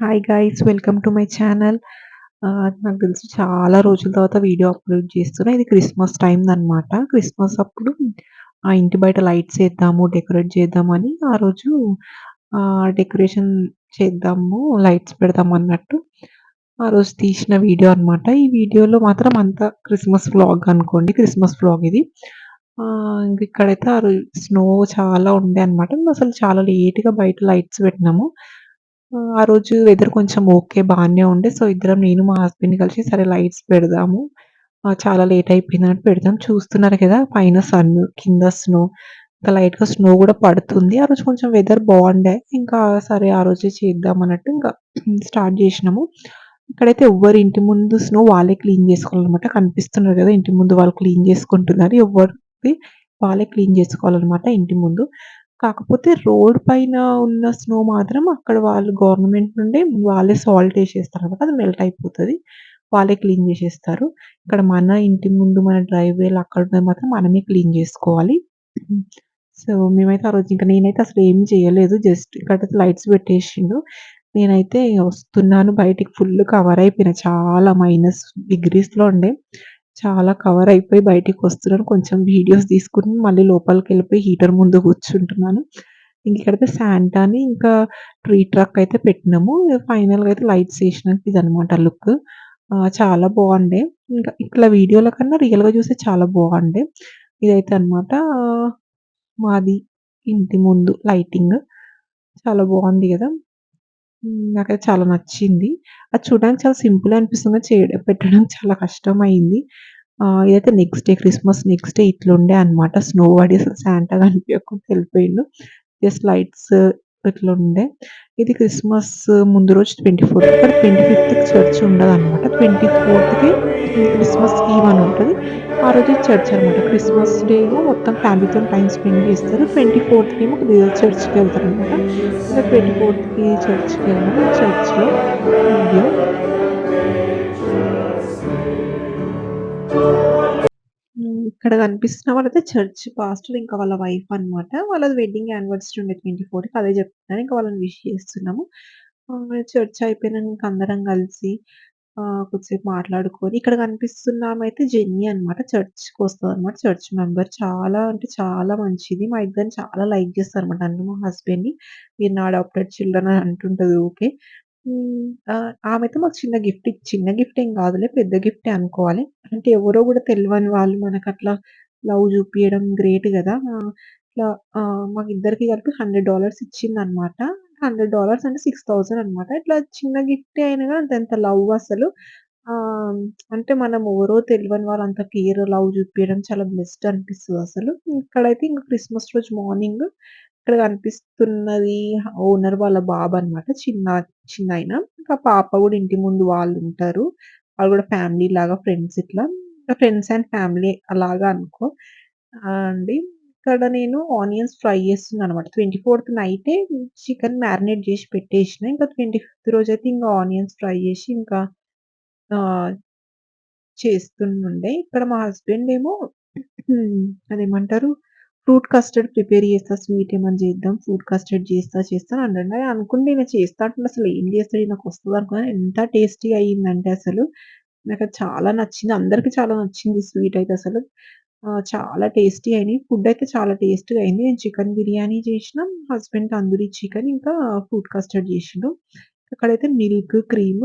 Hi guys welcome to my channel. నాకు తెలిసి చాలా రోజుల తర్వాత వీడియో అప్‌లోడ్ చేస్తున్నా. ఇది క్రిస్మస్ టైం అనమాట క్రిస్మస్ అప్పుడు ఆ ఇంటి బయట లైట్స్ వేద్దాము డెకరేట్ చేద్దామని ఆ రోజు డెకరేషన్ చేద్దాము, లైట్స్ పెడదాం అన్నట్టు ఆ రోజు తీసిన వీడియో అనమాట. ఈ వీడియోలో మాత్రం అంతా క్రిస్మస్ వ్లాగ్ అనుకోండి. క్రిస్మస్ వ్లాగ్ ఇది. ఇక్కడైతే ఆ రోజు స్నో చాలా ఉండే అనమాట. అసలు చాలా లేట్‌గా బయట లైట్స్ పెట్టినాము. ఆ రోజు వెదర్ కొంచెం ఓకే. బానే ఉండే. సో, ఇద్దరం నేను మా హస్బెండ్ కలిసి సరే లైట్స్ పెడదాము. చాలా లేట్ అయిపోయిందని పెడదాం. చూస్తున్నారు కదా! పైన సన్, కింద స్నో. ఇంకా లైట్‌గా స్నో కూడా పడుతుంది. ఆ రోజు కొంచెం వెదర్ బాగుండే ఇంకా సరే ఆ రోజే చేద్దాం అన్నట్టు ఇంకా స్టార్ట్ చేసినాము ఇక్కడైతే ఎవ్వరు ఇంటి ముందు స్నో వాళ్ళే క్లీన్ చేసుకోవాలన్నమాట. కనిపిస్తున్నారు కదా ఇంటి ముందు వాళ్ళు క్లీన్ చేసుకుంటున్నారు. ఎవ్వరిది వాళ్ళే క్లీన్ చేసుకోవాలన్నమాట ఇంటి ముందు. కాకపోతే రోడ్ పైన ఉన్న స్నో మాత్రం అక్కడ వాళ్ళు గవర్నమెంట్ నుండి వాళ్ళే సాల్ట్ ఏసేస్తారన్నమాట. అది మెల్ట్ అయిపోతది. వాళ్ళే క్లీన్ జేసేస్తారు. ఇక్కడ మన ఇంటి ముందు మన డ్రైవేలో అక్కడ మాత్రం మనమే క్లీన్ జేసుకోవాలి. సో, మేమైతే ఆ రోజు ఇంక నేనైతే అసలు ఏం చేయలేదు. జస్ట్ ఇక్కడైతే లైట్స్ పెట్టేసిండు. నేనైతే వస్తున్నాను బయటికి ఫుల్ కవర్ అయిపోయిన. చాలా మైనస్ డిగ్రీస్‌లో ఉండే. చాలా కవర్ అయిపోయి బయటికి వస్తున్నాను కొంచెం వీడియోస్ తీసుకుని మళ్ళీ లోపలికి వెళ్ళిపోయి హీటర్ ముందు కూర్చుంటున్నాను. ఇంకిక్కడైతే శాంటాని ఇంకా ట్రీ ట్రక్ అయితే పెట్టినాము. ఫైనల్‌గా అయితే లైట్స్ వేసిన ఇది అనమాట లుక్. చాలా బాగుండే ఇంకా ఇట్లా వీడియోల కన్నా రియల్‌గా చూస్తే చాలా బాగుండే ఇదైతే అనమాట మాది ఇంటి ముందు లైటింగ్. చాలా బాగుంది కదా నాకు నాకైతే చాలా నచ్చింది. అది చూడడానికి చాలా సింపుల్ అనిపిస్తుంది. చేయడం పెట్టడం చాలా కష్టమయింది. ఆహ్, ఇదైతే next day Christmas next day ఇట్లుండే అనమాట. స్నో పడి అసలు శాంటా కనిపియకుండా ఎళ్ళిపోయిండు. జస్ట్ లైట్స్ ఇట్లుండే. ఇది క్రిస్మస్ ముందు రోజు 24థ్ కానీ 25థ్‌కి చర్చ్ ఉండదు అనమాట ట్వంటీ ఫోర్త్కి క్రిస్మస్ ఈవ్ అని ఉంటుంది ఆ రోజు చర్చ్ అనమాట. క్రిస్మస్ డే మొత్తం ఫ్యామిలీతో టైం స్పెండ్ చేస్తారు. 24థ్‌కేమో చర్చ్‌కెళ్తారనమాట. ఇంకా 24థ్‌కి చర్చ్‌కెళ్ళాము. చర్చ్‌లో వీడియో. ఇక్కడ కనిపిస్తున్న వాళ్ళైతే చర్చ్ పాస్టర్ ఇంకా వాళ్ళ వైఫ్ అనమాట. వాళ్ళది వెడ్డింగ్ యానివర్సరీ ఉండే 24థ్‌కి అదే చెప్తున్నాను. ఇంకా వాళ్ళని విష్ చేస్తున్నాము. చర్చ్ అయిపోయినాక అందరం కలిసి కొద్దిసేపు మాట్లాడుకొని ఇక్కడ కనిపిస్తున్నామైతే జెన్నీ అనమాట. చర్చ్‌కొస్తదనమాట. Church member. చాలా అంటే చాలా మంచిది. మా ఇద్దరిని చాలా లైక్ చేస్తారనమాట. నన్ను, మా హస్బెండ్‌ని. మీరు నా అడాప్టెడ్ చిల్డ్రన్" అని అంటుంటది ఓకే హ్మ్. ఆహ్, మాకు చిన్న గిఫ్ట్ ఇచ్ చిన్న గిఫ్ట్ ఏం కాదులే. పెద్ద గిఫ్టే అనుకోవాలి. అంటే ఎవరో గూడా తెలవని వాళ్ళు మనకట్లా లవ్ చూపించడం గ్రేట్ గదా! ఆహ్, ఇట్లా ఆహ్, మాకిద్దరికి కలిపి $100 ఇచ్చిందనమాట. $100 అంటే 6000 అనమాట. ఇట్లా చిన్న గిఫ్టే అయినా గాని అంత లవ్ అసలు. ఆహ్, అంటే మనం ఎవరో తెలవని వాళ్ళు అంత కేర్, లవ్ చూపించడం చాలా బ్లెస్డ్ అనిపిస్తదసలు. ఇక్కడైతే ఇంక క్రిస్మస్ రోజు మార్నింగ్ ఇక్కడ కనిపిస్తున్నది ఓనర్ వాళ్ళ బాబు అనమాట చిన్న చిన్నాయన. ఇంకా పాప కూడా ఇంటి ముందు వాళ్ళు ఉంటారు వాళ్ళు కూడా ఫ్యామిలీ లాగా ఫ్రెండ్స్ ఇట్లా. ఫ్రెండ్స్ అండ్ ఫ్యామిలీ అలాగా అనుకో. అండి. ఇక్కడ నేను ఆనియన్స్ ఫ్రై చేస్తున్నాననమాట. 24థ్ నైటే చికెన్ మ్యారినేట్ చేసి పెట్టేసిన. ఇంకా ట్వంటీ ఫోర్త్ రోజు అయితే ఇంకా ఆనియన్స్ ఫ్రై చేసి ఇంకా చేస్తుండే ఇక్కడ మా హస్బెండ్ ఏమో అదేమంటారు ఫ్రూట్ కస్టర్డ్ ప్రిపేర్ చేస్తా. స్వీట్ ఏమైనా చేద్దాం. ఫ్రూట్ కస్టర్డ్ చేస్తా చేస్తా అంటే అనుకుంటే నేను చేస్తా అంటే అసలు ఏం చేస్తాడు ఈయనకొస్తదనుకున్నా. ఎంత టేస్టీగా అయ్యిందంటే అసలు. నాకు చాలా నచ్చింది. అందరికి చాలా నచ్చింది స్వీట్ అయితే అసలు. చాలా టేస్టీ అయినాయి. ఫుడ్ అయితే చాలా టేస్ట్‌గా అయింది. నేను చికెన్ బిర్యానీ చేసిన హస్బెండ్ తందూరి చికెన్ ఇంకా ఫ్రూట్ కస్టర్డ్ చేసిండు అక్కడైతే మిల్క్, క్రీమ్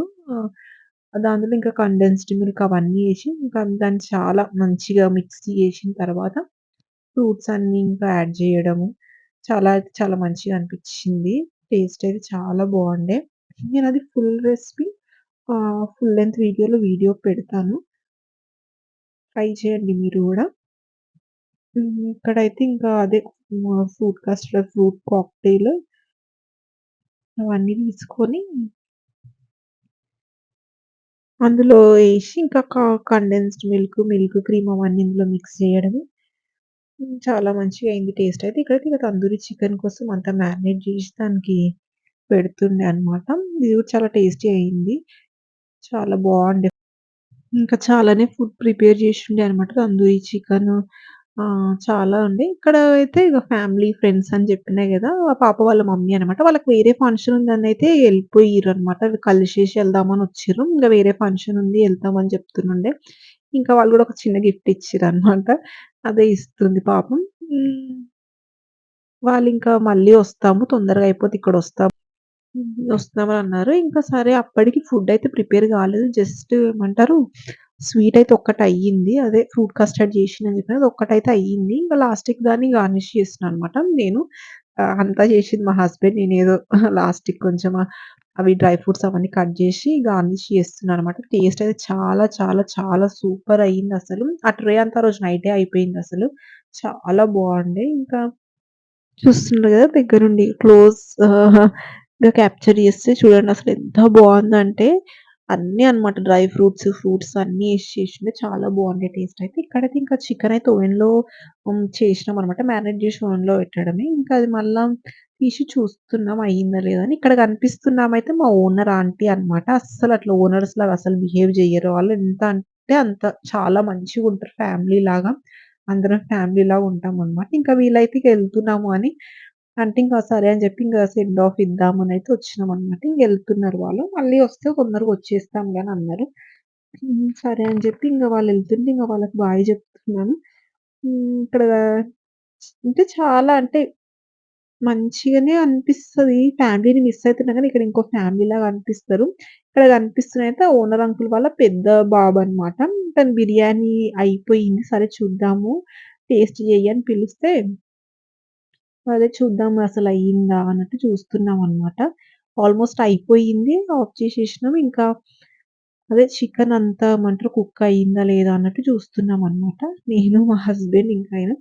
దాంట్లో ఇంకా కండెన్స్డ్ మిల్క్ అవన్నీ వేసి ఇంకా దాన్ని చాలా మంచిగా మిక్సీ చేసిన తర్వాత ఫ్రూట్స్ అన్నీ ఇంకా యాడ్ చేయడము చాలా చాలా మంచిగా అనిపించింది టేస్ట్ అయితే చాలా బావుండే. నేనది ఫుల్ రెసిపీ ఆహ్, ఫుల్ లెంత్ వీడియోలో వీడియో పెడతాను. ట్రై చేయండి మీరు గూడా. హ్మ్. ఇక్కడైతే ఇంకా అదే హ్మ్. ఫ్రూట్ కస్టర్డ్, ఫ్రూట్ కాక్టెయిల్ అవన్నీ తీసుకొని అందులో ఏసి ఇంకా క కండెన్స్డ్ మిల్క్, మిల్క్ క్రీమ్ అవన్నీ ఇందులో మిక్స్ చేయడమే. చాలా మంచిగా అయింది టేస్ట్ అయితే. ఇక్కడైతే ఇక తందూరి చికెన్ కోసం అంతా మ్యారినేట్ చేసి దానికి పెడుతుండే అనమాట. ఇది కూడా చాలా టేస్టీ అయింది. చాలా బాగుండే ఇంకా చాలానే ఫుడ్ ప్రిపేర్ జేషుండే అనమాట. తందూరి చికెన్ చాలా ఉండే ఇక్కడ అయితే ఇక ఫ్యామిలీ, ఫ్రెండ్స్ అని చెప్పినాయి కదా ఆ పాప వాళ్ళ మమ్మీ అనమాట. వాళ్ళకి వేరే ఫంక్షన్ ఉందని అయితే వెళ్ళిపోయారు అనమాట కలిసేసి వెళ్దామని వచ్చారు ఇంకా వేరే ఫంక్షన్ ఉంది వెళ్తామని చెప్తుండే ఇంకా వాళ్ళు కూడా ఒక చిన్న గిఫ్ట్ ఇచ్చిర్రనమాట. అదే ఇస్తుంది పాపం. హ్మ్. వాళ్ళింకా మళ్ళీ ఒస్తాము. తొందరగా అయిపోతే ఇక్కడొస్తాం. హ్మ్. ఒస్తామని అన్నారు. ఇంకా సరే అప్పటికి ఫుడ్ అయితే ప్రిపేర్ గాలేదు. జస్ట్ ఏమంటారు స్వీట్ అయితే ఒక్కటయ్యింది. అదే ఫ్రూట్ కస్టర్డ్ జేషినా అని చెప్పిన అదొక్కటైతే అయ్యింది. ఇంకా లాస్ట్‌కి దాన్ని గార్నిష్ చేస్తున్నా అనమాట. నేను అంతా చేసింది మా హస్బెండ్. నేనేదో లాస్ట్‌కి కొంచెం అవి డ్రై ఫ్రూట్స్ అవన్నీ కట్ చేసి గార్నిష్ చేస్తున్నా అనమాట. టేస్ట్ అయితే చాలా చాలా చాలా సూపర్ అయ్యిందసలు. ఆ ట్రే అంతా రోజు నైటే అయిపోయిందసలు. చాలా బాగుండే ఇంకా చూస్తున్నారు కదా దగ్గరుండి క్లోజ్ గా క్యాప్చర్ చేస్తే చూడండి అసలు ఎంత బాగుందంటే అన్నీ అన్నమాట. డ్రై ఫ్రూట్స్, ఫ్రూట్స్ అన్నీ వేసి చేసిండే చాలా బాగుండే టేస్ట్ అయితే. ఇక్కడైతే ఇంకా చికెన్ అయితే ఓవెన్‌లో చేసినాం అనమాట మ్యారినేట్ చేసి ఓవెన్‌లో పెట్టడమే. ఇంకా అది మళ్ళా తీసి చూస్తున్నాం అయ్యిందా లేదా అని. ఇక్కడ కనిపిస్తున్నామైతే మా ఓనర్ ఆంటీ అన్నమాట. అస్సలు అట్లా ఓనర్స్ లాగా అసలు బిహేవ్ చేయరు వాళ్ళు ఎంత అంటే అంత చాలా మంచిగా ఉంటారు ఫ్యామిలీ లాగా. అందరం ఫ్యామిలీలా ఉంటాం అనమాట ఇంకా వీళ్ళైతే వెళ్తున్నాము అని అంటే ఇంకా సరే అని చెప్పి ఇంకా సెండ్ ఆఫ్ ఇద్దామని అయితే వచ్చినాం అనమాట ఇంక వెళ్తున్నారు వాళ్ళు. మళ్ళీ వస్తే తొందరగా వచ్చేస్తాం కానీ అన్నారు. సరే అని చెప్పి ఇంకా వాళ్ళు వెళ్తుంటే ఇంకా వాళ్ళకి బాయ్ చెప్తున్నాను ఇక్కడ అంటే చాలా అంటే మంచిగానే అనిపిస్తుంది ఫ్యామిలీని మిస్ అవుతున్నా కానీ ఇక్కడ ఇంకో ఫ్యామిలీ లాగా అనిపిస్తారు. ఇక్కడ కనిపిస్తున్నదయితే ఓనర్ అంకుల్ వాళ్ళ పెద్ద బాబు అనమాట తను బిర్యానీ అయిపోయింది. సరే చూద్దాము, టేస్ట్ చెయ్యి అని పిలిస్తే అదే చూద్దాం అసలు అయ్యిందా అన్నట్టు చూస్తున్నాం అనమాట ఆల్‌మోస్ట్ అయిపోయింది. ఆఫ్ చేసేసినాం. ఇంకా అదే చికెన్ అంతా ఏమంటారు కుక్ అయిందా లేదా అన్నట్టు చూస్తున్నాం అనమాట. నేను, మా హస్బెండ్ ఇంకా ఆయన.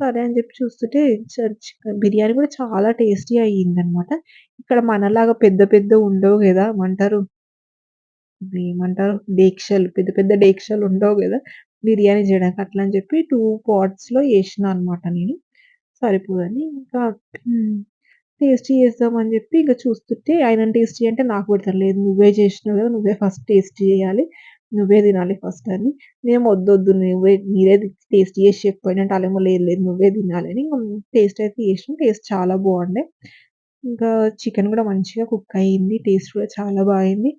సరే అని చెప్పి చూస్తుంటే చ చికెన్ బిర్యానీ కూడా చాలా టేస్టీ అయ్యిందనమాట. ఇక్కడ మనలాగా పెద్ద పెద్దవి ఉండవు కదా ఏమంటారు ఏమంటారు డేక్షలు పెద్ద పెద్ద డేక్షలు ఉండవు కదా బిర్యానీ చేయడానికి అట్లా అని చెప్పి 2 పాట్స్‌లో చేసినా అనమాట నేను. సరిపోదని ఇంకా. టేస్టీ చేద్దామని జెప్పి ఇంక చూస్తుంటే ఆయనని టేస్టీ అంటే నాకు పెడతారు. లేదు నువ్వే చేసినావు గదా! నువ్వే ఫస్ట్ టేస్ట్ చేయాలి. నువ్వే తినాలి ఫస్ట్ అని. నేనేమో వద్దొద్దు నువ్వే మీరే టేస్ట్ చేసి చెప్పండి అంటే ఆళ్ళేమో లేదు లేదు నువ్వే తినాలి అని టేస్ట్ అయితే చేసినాం. టేస్ట్ చాలా బావుండే. ఇంకా చికెన్ గూడా మంచిగా కుక్ అయింది. టేస్ట్ కూడా చాలా బా అయింది.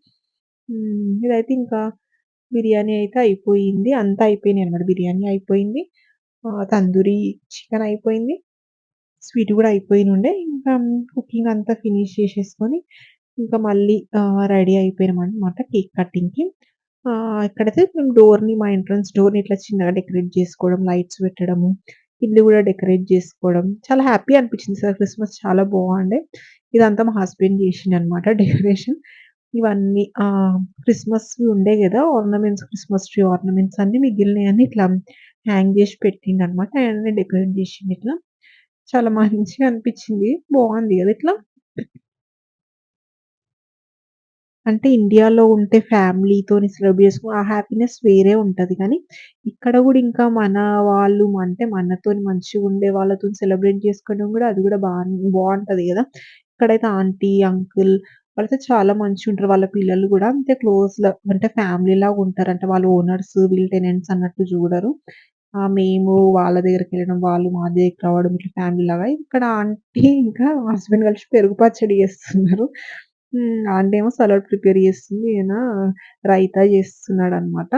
హ్మ్. ఇదైతే ఇంకా బిర్యానీ అయితే అయిపోయింది. అంతా అయిపోయినాయన్నమాట. బిర్యానీ అయిపోయింది. తందూరి చికెన్ అయిపోయింది. స్వీట్ కూడా అయిపోయి ఉండే ఇంకా కుకింగ్ అంతా ఫినిష్ చేసేసుకొని, ఇంకా మళ్ళీ రెడీ అయిపోయామనమాట కేక్ కటింగ్‌కి. ఆహ్, ఇక్కడైతే మేము డోర్‌ని మా ఎంట్రన్స్ డోర్‌ని ఇట్లా చిన్నగా డెకరేట్ చేసుకోవడం లైట్స్ పెట్టడము, ఇల్లు కూడా డెకరేట్ చేసుకోవడం చాలా హ్యాపీ అనిపించింది సార్. క్రిస్మస్ చాలా బాగుండే. ఇదంతా మా హస్బెండ్ చేసింది అనమాట డెకరేషన్. ఇవన్నీ క్రిస్మస్ ఉండే కదా ఆర్నమెంట్స్ క్రిస్మస్ ట్రీ ఆర్నమెంట్స్ అన్ని మిగిలినాయి అని ఇట్లా హ్యాంగ్ చేసి పెట్టింది అనమాట అండ్ డెకరేట్ చేసింది ఇట్లా. చాలా మంచిగా అనిపించింది. బాగుంది కదా ఇట్లా. అంటే ఇండియాలో ఉంటే ఫ్యామిలీతోని సెలబ్రేట్ చేసుకో ఆ హ్యాపీనెస్ వేరే ఉంటది. కానీ ఇక్కడ కూడా ఇంకా మన వాళ్ళు అంటే మనతోని మంచిగుండే వాళ్ళతోని సెలబ్రేట్ చేసుకోవడం కూడా అది కూడా బా బాగుంటుంది కదా. ఇక్కడైతే ఆంటీ, అంకుల్ వాళ్ళైతే చాలా మంచిగా ఉంటారు. వాళ్ళ పిల్లలు కూడా అంతే క్లోజ్‌లో అంటే ఫ్యామిలీలాగా ఉంటారు. అంటే వాళ్ళు ఓనర్స్, వీళ్ళు టెనెంట్స్ అన్నట్టు చూడరు. మేము వాళ్ళ దగ్గరికెళ్ళడం, వాళ్ళు మా దగ్గరికి రావడం ఇట్లా ఫ్యామిలీలాగా. ఇక్కడ ఆంటీ ఇంకా హస్బెండ్ కలిసి పెరుగు పచ్చడి చేస్తున్నారు. హ్మ్. ఆంటీ ఏమో సలాడ్ ప్రిపేర్ చేస్తుంది. ఈయన రైతా చేస్తున్నాడనమాట.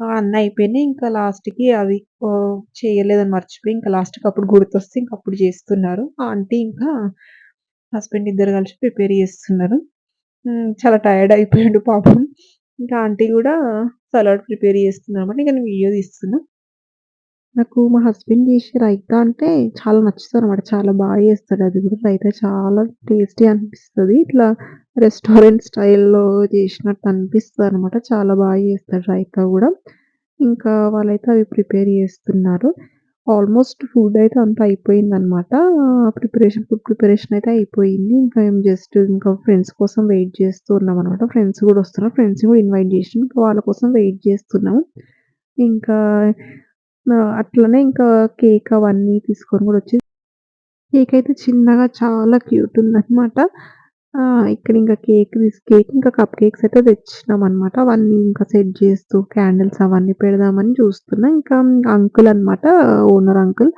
ఆ! అన్నీ అయిపోయినాయి. ఇంకా లాస్ట్‌కి అవి ఆహ్, చేయలేదని మర్చిపోయి ఇంకా లాస్ట్‌కి అప్పుడు గుర్తొస్తే ఇంక అప్పుడు చేస్తున్నారు. ఆంటీ ఇంకా హస్బెండ్ ఇద్దరు కలిసి ప్రిపేర్ చేస్తున్నారు. హ్మ్. చాలా టైర్డ్ అయిపోయిండు పాపం. ఇంకా ఆంటీ గూడా సలాడ్ ప్రిపేర్ చేస్తుందనమాట. ఇక నేను వీడియో తీస్తున్నా. నాకు మా హస్బెండ్ చేసే రైతా అంటే చాలా నచ్చుతదనమాట. చాలా బాగా చేస్తాడు అది కూడా రైతా చాలా టేస్టీ అనిపిస్తది. ఇట్లా రెస్టారెంట్ స్టైల్‌లో చేసినట్టు అనిపిస్తదనమాట. చాలా బాగా చేస్తాడు రైతా గూడా. ఇంకా వాళ్ళైతే అవి ప్రిపేర్ చేస్తున్నారు. ఆల్మోస్ట్ ఫుడ్ అయితే అంతా అయిపోయిందనమాట. ఆహ్, ప్రిపరేషన్ ఫుడ్ ప్రిపరేషన్ అయితే అయిపోయింది. ఇంకా మేము జస్ట్ ఇంకా ఫ్రెండ్స్ కోసం వెయిట్ చేస్తూ ఉన్నామనమాట. ఫ్రెండ్స్ గూడా వస్తున్నారు. ఫ్రెండ్స్‌ని గూడా ఇన్వైట్ చేసి ఇంకా వాళ్ళ కోసం వెయిట్ చేస్తున్నాము. ఇంకా అట్లనే ఇంకా కేక్ అవన్నీ తీసుకొని కూడా వచ్చి కేక్ అయితే చిన్నగా చాలా క్యూట్ ఉందన్నమాట ఆ! ఇంకా కేక్ తీస్ కేక్ ఇంకా కప్ కేక్స్ అయితే తెచ్చినాం అనమాట అవన్నీ ఇంకా సెట్ చేస్తూ క్యాండిల్స్ అవన్నీ పెడదామని చూస్తున్నా. ఇంకా అంకుల్ అనమాట ఓనర్ అంకుల్.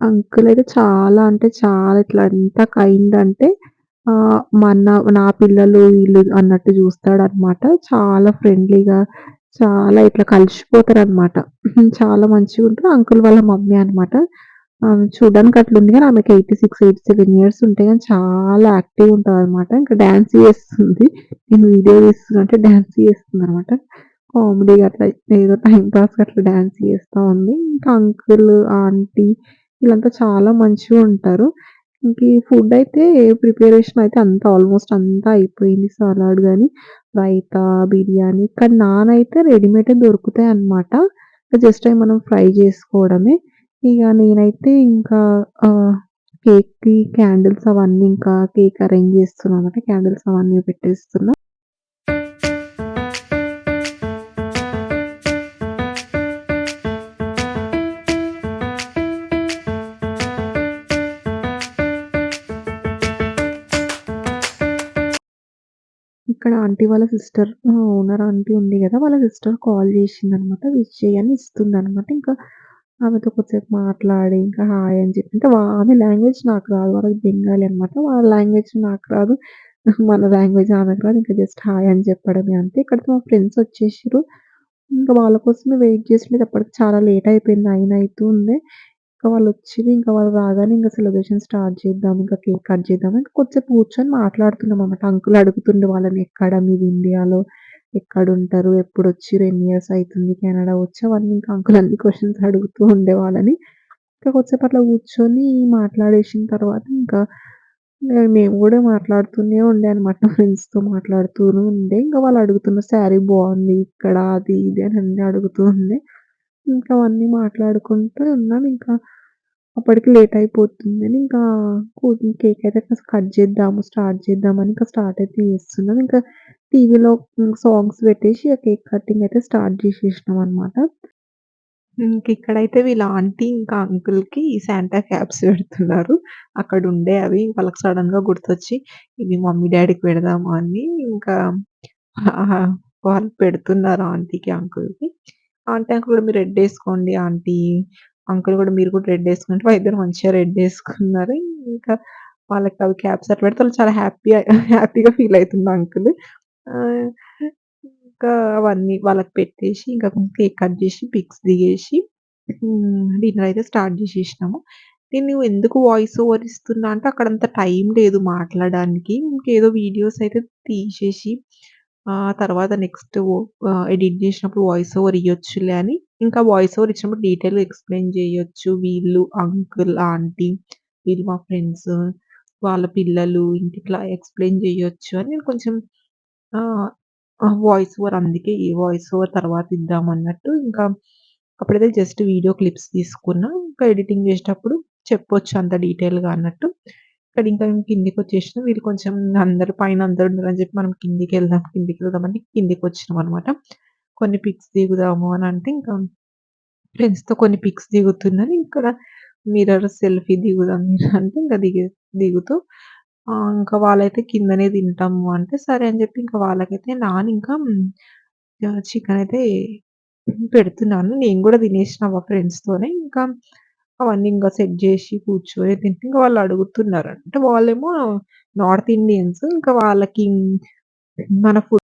అంకుల్ అయితే చాలా అంటే చాలా ఇట్లా ఎంత కైండ్ అంటే మన నా పిల్లలు వీళ్ళు అన్నట్టు చూస్తాడనమాట. చాలా ఫ్రెండ్లీగా చాలా ఇట్లా కలిసిపోతారనమాట. చాలా మంచిగా ఉంటారు అంకుల్ వాళ్ళ మమ్మీ అనమాట. చూడడానికి అట్లుంది కానీ ఆమెకి 86, 87 ఇయర్స్ ఉంటాయి కానీ చాలా యాక్టివ్‌గా అనమాట ఇంకా డ్యాన్స్ చేస్తుంది. నేను వీడియో డ్యాన్స్ చేస్తుంది అనమాట కామెడీగా అట్లా ఏదో టైం పాస్ అట్లా డ్యాన్స్ చేస్తూ ఉంది. ఇంకా అంకుల్, ఆంటీ వీళ్ళంతా చాలా మంచిగుంటారు. ఇంక ఫుడ్ అయితే ప్రిపరేషన్ అయితే అంతా ఆల్మోస్ట్ అంతా అయిపోయింది. సలాడ్ కానీ రైతా, బిర్యానీ ఇక్కడ నాన్ అయితే రెడీమేడే దొరుకుతాయన్నమాట. జస్ట్ అవి మనం ఫ్రై చేసుకోవడమే. ఇక నేనైతే ఇంకా కేక్‌కి క్యాండిల్స్ అవన్నీ ఇంకా కేక్ అరేంజ్ చేస్తున్నానన్నమాట. క్యాండిల్స్ అవన్నీ పెట్టేస్తున్నా. ఇక్కడ ఆంటీ వాళ్ళ సిస్టర్ ఓనర్ ఆంటీ ఉంది కదా వాళ్ళ సిస్టర్ కాల్ జేసిందనమాట. విష్ ఇస్తుంది ఇస్తుందనమాట. ఇంకా ఆమెతో కొద్దిసేపు మాట్లాడి, ఇంకా హాయ్ అని చెప్పి అంటే ఆమె లాంగ్వేజ్ నాకు రాదు. వాళ్ళకి బెంగాలీ అనమాట. వాళ్ళ లాంగ్వేజ్ నాకు రాదు. మన లాంగ్వేజ్ ఆమెకు రాదు. ఇంకా జస్ట్ హాయ్ అని చెప్పడమే అంతే. ఇక్కడ మా ఫ్రెండ్స్ వచ్చేసారు ఇంకా వాళ్ళ కోసమే వెయిట్ చేసి అప్పటికి చాలా లేట్ అయిపోయింది. అయిన అవుతుంది ఇంకా వాళ్ళు వాళ్ళొచ్చిర్రు. ఇంకా వాళ్ళు రాగానే ఇంకా సెలబ్రేషన్ స్టార్ట్ చేద్దాం. ఇంకా కేక్ కట్ చేద్దాం. ఇంకా కొద్దిసేపు కూర్చొని మాట్లాడుతున్నాం అనమాట అంకుల్ అడుగుతుండే వాళ్ళని ఎక్కడ మీది ఇండియాలో? ఎక్కడ ఉంటారు ఎప్పుడు ఎప్పుడొచ్చిర్రు? ఎన్ని ఇయర్స్ అవుతుంది కెనడా వచ్చి? అవన్నీ ఇంకా అంకుల్ అన్ని క్వశ్చన్స్ అడుగుతూ ఉండేవాళ్ళని. ఇంకా కొద్దిసేపు అట్లా కూర్చొని మాట్లాడేసిన తర్వాత ఇంకా మేము కూడా మాట్లాడుతూనే ఉండే అనమాట. ఫ్రెండ్స్‌తో మాట్లాడుతూనే ఉండే. ఇంకా వాళ్ళు అడుగుతున్న శారీ బాగుంది ఇక్కడ అది ఇది అని అన్నీ అడుగుతూ ఉండే. ఇంకా అవన్నీ మాట్లాడుకుంటూ ఉన్నాం. ఇంకా అప్పటికి లేట్ అయిపోతుందని ఇంకా కేక్ అయితే కట్ చేద్దాము, స్టార్ట్ చేద్దామని ఇంకా స్టార్ట్ అయితే చేస్తున్నాం. ఇంకా టీవీలో సాంగ్స్ పెట్టేసి ఆ కేక్ కటింగ్ అయితే స్టార్ట్ చేసేసినాం అనమాట. ఇంక ఇక్కడైతే వీళ్ళ ఆంటీ ఇంకా అంకుల్‌కి శాంటా క్యాప్స్ పెడుతున్నారు. అక్కడ ఉండే అవి వాళ్ళకి సడన్గా గుర్తొచ్చి ఇవి మమ్మీ డాడీకి పెడదామా అని ఇంకా వాళ్ళు పెడుతున్నారు ఆంటీకి, అంకుల్‌కి. ఆంటీ, అంకుల్ కూడా మీరు రెడ్ ఏసుకోండి ఆంటీ, అంకుల్ కూడా మీరు కూడా రెడ్ ఏసుకోండి. వాళ్ళిద్దరు మంచిగా రెడ్ ఏసుకున్నారు. ఇంకా వాళ్ళకి అవి క్యాప్స్ అట్లా పెడితే వాళ్ళు చాలా హ్యాపీ హ్యాపీగా ఫీల్ అయితుంది అంకుల్. ఆహ్, ఇంకా అవన్నీ వాళ్ళకి పెట్టేసి ఇంకా కేక్ కట్ చేసి పిక్స్ దిగేసి హ్మ్. డిన్నర్ అయితే స్టార్ట్ చేసేసినాము. నేను ఎందుకు వాయిస్ ఓవర్ ఇస్తున్నా అంటే అక్కడంత టైం లేదు మాట్లాడడానికి. ఇంకేదో వీడియోస్ అయితే తీసేసి ఆ తర్వాత నెక్స్ట్ ఎడిట్ చేసినప్పుడు వాయిస్ ఓవర్ ఇయ్యొచ్చులే అని ఇంకా వాయిస్ ఓవర్ ఇచ్చినప్పుడు డీటెయిల్‌గా ఎక్స్‌ప్లెయిన్ చేయొచ్చు. వీళ్ళు అంకుల్, ఆంటీ వీళ్ళు మా ఫ్రెండ్స్, వాళ్ళ పిల్లలు ఇంటిట్లా ఎక్స్‌ప్లెయిన్ చేయొచ్చు అని నేను కొంచెం వాయిస్ ఓవర్ అందుకే ఈ వాయిస్ ఓవర్ తర్వాత ఇద్దామన్నట్టు ఇంకా అప్పుడైతే జస్ట్ వీడియో క్లిప్స్ తీసుకున్నా. ఇంకా ఎడిటింగ్ చేసేటప్పుడు చెప్పొచ్చు అంత డీటెయిల్‌గా అన్నట్టు. ఇక్కడ ఇంకా మేము కిందకొచ్చేసినాం. వీళ్ళు కొంచెం అందరు పైన అందరు ఉన్నారని చెప్పి మనం కిందికి వెళ్దాం కిందికి వెళ్దామని కిందికి అని అనమాట కొన్ని పిక్స్ దిగుదాము అని అంటే ఇంకా ఫ్రెండ్స్‌తో కొన్ని పిక్స్ దిగుతున్నాను. ఇక్కడ మిర్రర్ సెల్ఫీ దిగుదాం అంటే ఇంకా దిగి దిగుతూ ఇంకా వాళ్ళైతే కిందనే తింటాము అంటే సరే అని చెప్పి ఇంకా వాళ్ళకైతే నాన్న ఇంకా చికెన్ అయితే పెడుతున్నాను. నేను కూడా తినేసిన మా ఫ్రెండ్స్‌తోనే. ఇంకా అవన్నీ ఇంకా సెట్ జేసి కూర్చొని తింటే ఇంక వాళ్ళు అడుగుతున్నారు. అంటే వాళ్ళేమో నార్త్ ఇండియన్స్. ఇంకా వాళ్ళకి మన ఫుడ్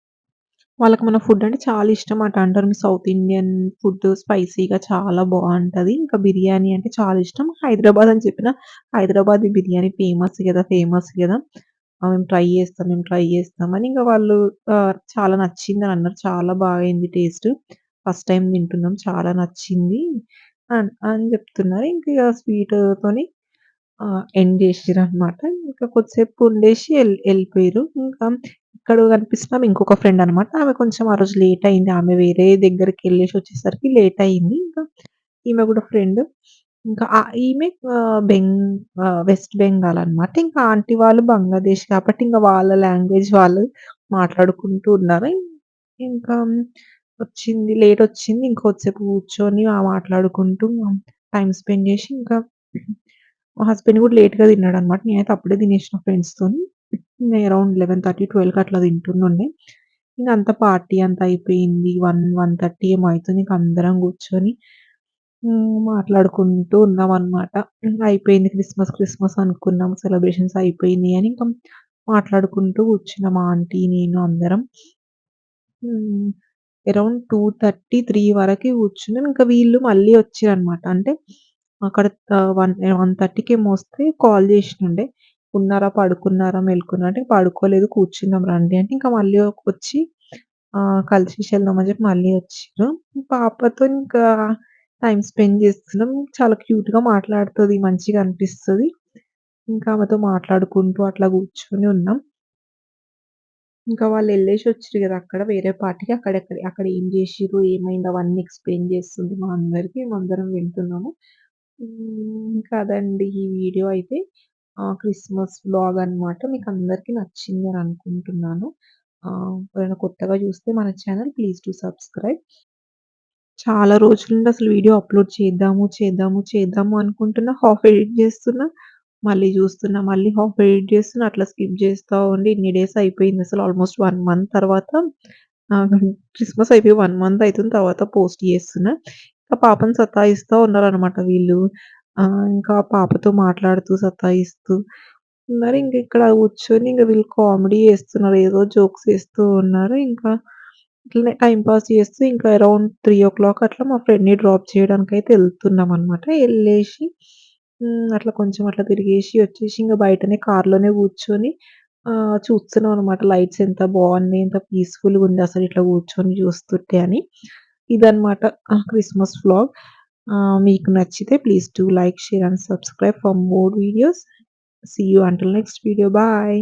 వాళ్ళకి మన ఫుడ్ అంటే చాలా ఇష్టం అట. అంటారు మీ సౌత్ ఇండియన్ ఫుడ్ స్పైసీగా చాలా బావుంటది. ఇంకా బిర్యానీ అంటే చాలా ఇష్టం. హైదరాబాద్ అని చెప్పిన హైదరాబాదీ బిర్యానీ ఫేమస్ గదా! ఫేమస్ గదా! మేము ట్రై చేస్తాం, మేము ట్రై చేస్తాం అని ఇంక వాళ్ళు ఆహ్, చాలా నచ్చిందని అన్నారు. చాలా బాగయింది టేస్ట్. ఫస్ట్ టైమ్ తింటున్నాం. చాలా నచ్చింది అన్ అని చెప్తున్నారు. ఇంక ఇగ స్వీటుతోని ఆహ్, ఎండ్ చేసిర్రనమాట. ఇంకా కొద్దిసేపు ఉండేసి వెళ్ళి ఎళ్ళిపోయిర్రు. ఇంకా ఇక్కడ కనిపిస్తున్నాం ఇంకొక ఫ్రెండ్ అనమాట. ఆమె కొంచెం ఆ రోజు లేట్ అయింది. ఆమె వేరే దగ్గరికెళ్ళేసి వచ్చేసరికి లేట్ అయింది. ఇంకా ఈమె కూడా ఫ్రెండ్. ఇంకా ఆహ్, ఈమె ఆహ్, బెంగ్ ఆహ్, వెస్ట్ బెంగాల్ అనమాట. ఇంకా ఆంటీ వాళ్ళు బంగ్లాదేశ్ కాబట్టి ఇంక వాళ్ళ లాంగ్వేజ్ వాళ్ళు మాట్లాడుకుంటూ ఉన్నారు. ఇంకా వచ్చింది లేట్ వచ్చింది ఇంకా ఇంకొద్దిసేపు కూర్చొని మాట్లాడుకుంటూ టైం స్పెండ్ చేసి ఇంకా మా హస్బెండ్ కూడా లేట్‌గా తిన్నాడనమాట. నేనైతే అప్పుడే తినేసిన ఫ్రెండ్స్తో నేను అరౌండ్ 11:30, 12కి అట్లా తింటుండే ఇంక అంత పార్టీ అంతా అయిపోయింది. వన్ వన్ థర్టీ ఏమవుతుంది ఇంక అందరం కూర్చొని మాట్లాడుకుంటూ ఉన్నామనమాట. ఇంక అయిపోయింది క్రిస్మస్, క్రిస్మస్ అనుకున్నాం. సెలబ్రేషన్స్ అయిపోయింది అని ఇంకా మాట్లాడుకుంటూ కూర్చున్నాం ఆంటీ, నేను అందరం. అరౌండ్ టూ థర్టీ త్రీ వరకు కూర్చున్నాం. ఇంకా వీళ్ళు మళ్ళీ వచ్చారనమాట అంటే అక్కడ వన్ వన్ 1:30కేమో వస్తే కాల్ చేషినుండే. ఉన్నారా? పడుకున్నారా? మెలుకున్నారా? అంటే పడుకోలేదు కూర్చున్నాం రండి అంటే ఇంకా మళ్ళీ వచ్చి కలిసి వెళ్దాం వెళ్దామని చెప్పి మళ్ళీ వచ్చారు పాపతో ఇంకా టైం స్పెండ్ చేస్తున్నాం. చాలా క్యూట్‌గా మాట్లాడుతుంది మంచిగా అనిపిస్తుంది ఇంకా ఆమెతో మాట్లాడుకుంటూ అట్లా కూర్చొని ఉన్నాం. ఇంకా వాళ్ళు వెళ్ళేసి వచ్చారు కదా అక్కడ వేరే పార్టీకి అక్కడెక్కడ అక్కడ ఏం జేషిర్రు, ఏమైంది అవన్నీ ఎక్స్‌ప్లెయిన్ చేస్తుంది మా అందరికి. మేమందరం వింటున్నాము. ఇంకా అదండి ఈ వీడియో అయితే క్రిస్మస్ బ్లాగ్ అనమాట. మీకందరికి నచ్చింది అని అనుకుంటున్నాను. ఎవరైనా కొత్తగా చూస్తే మన ఛానల్ ప్లీజ్ టు సబ్స్క్రైబ్. చాలా రోజుల నుండి అసలు వీడియో అప్‌లోడ్ చేద్దాము, చేద్దాము, చేద్దాము అనుకుంటున్నా. హాఫ్ ఎడిట్ చేస్తున్నా. మళ్ళీ చూస్తున్నా. మళ్ళీ హాఫ్ ఎడిట్ చేస్తున్నా. అట్లా స్కిప్ చేస్తూ ఉండి ఇన్ని డేస్ అయిపోయింది. అసలు ఆల్‌మోస్ట్ వన్ మంత్ తర్వాత క్రిస్మస్ అయిపోయి వన్ మంత్ అవుతుంది తర్వాత పోస్ట్ చేస్తున్నా. ఇంకా పాపని సతాయిస్తూ ఉన్నారనమాట వీళ్ళు. ఇంకా పాపతో మాట్లాడుతూ సతాయిస్తూ ఉన్నారు. ఇంక ఇక్కడ కూర్చొని ఇంకా వీళ్ళు కామెడీ చేస్తున్నారు. ఏదో జోక్స్ వేస్తూ ఉన్నారు. ఇంకా ఇట్లనే టైంపాస్ చేస్తూ ఇంకా అరౌండ్ 3:00 అట్లా మా ఫ్రెండ్‌ని డ్రాప్ చేయడానికి అయితే వెళ్తున్నాం అనమాట వెళ్ళేసి హ్మ్. అట్లా కొంచెం అట్లా తిరిగేసి వచ్చేసి ఇంక బయటనే కార్‌లోనే కూర్చొని ఆహ్, చూస్తున్నాం అనమాట. లైట్స్ ఎంత బావున్నాయి. ఎంత పీస్‌ఫుల్‌గుంది అసలు ఇట్లా కూర్చొని చూస్తుంటే అని. ఇదనమాట ఆహ్, క్రిస్మస్ వ్లాగ్. ఆహ్, మీకు నచ్చితే please do like, share and subscribe for more videos. See you until next video. Bye.